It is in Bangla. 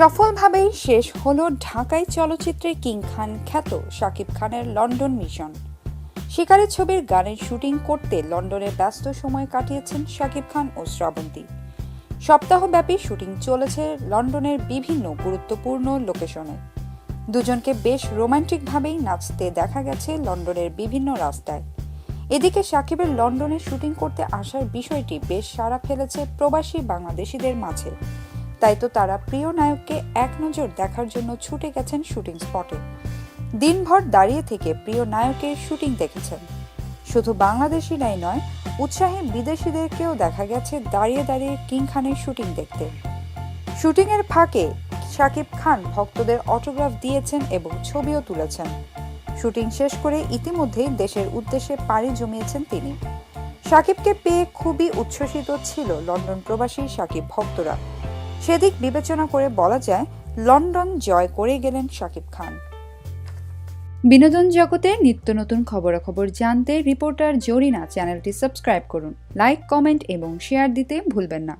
সফলভাবেই শেষ হলো ঢাকাই চলচ্চিত্রে কিং খান খ্যাত শাকিব খানের লন্ডন মিশন। শিকারের ছবির গানের শুটিং করতে লন্ডনে ব্যস্ত সময় কাটিয়েছেন শাকিব খান ও শ্রাবন্তী। সপ্তাহব্যাপী শুটিং চলেছে লন্ডনের বিভিন্ন গুরুত্বপূর্ণ লোকেশনে। দুজনকে বেশ রোমান্টিকভাবেই নাচতে দেখা গেছে লন্ডনের বিভিন্ন রাস্তায়। এদিকে সাকিবের লন্ডনে শুটিং করতে আসার বিষয়টি বেশ সাড়া ফেলেছে প্রবাসী বাংলাদেশিদের মাঝে। তাই তো তারা প্রিয় নায়ককে এক নজর দেখার জন্য ছুটে গেছেন শুটিং স্পটে। দিনভর দাঁড়িয়ে থেকে প্রিয় নায়কের শুটিং দেখেছেন। শুধু বাংলাদেশিরাই নয়, উৎসাহী বিদেশিদেরকেও দেখা গেছে দাঁড়িয়ে দাঁড়িয়ে কিং খানের শুটিং দেখতে। শুটিংয়ের ফাঁকে শাকিব খান ভক্তদের অটোগ্রাফ দিয়েছেন এবং ছবিও তুলেছেন। শুটিং শেষ করে ইতিমধ্যেই দেশের উদ্দেশ্যে পাড়ি জমিয়েছেন তিনি। শাকিবকে পেয়ে খুবই উচ্ছ্বসিত ছিল লন্ডন প্রবাসী সাকিব ভক্তরা। সেদিক বিবেচনা করে বলা যায়, লন্ডন জয় করে গেলেন শাকিব খান। বিনোদন জগতের নিত্য নতুন খবরাখবর জানতে রিপোর্টার জরিনা চ্যানেলটি সাবস্ক্রাইব করুন, লাইক, কমেন্ট এবং শেয়ার দিতে ভুলবেন না।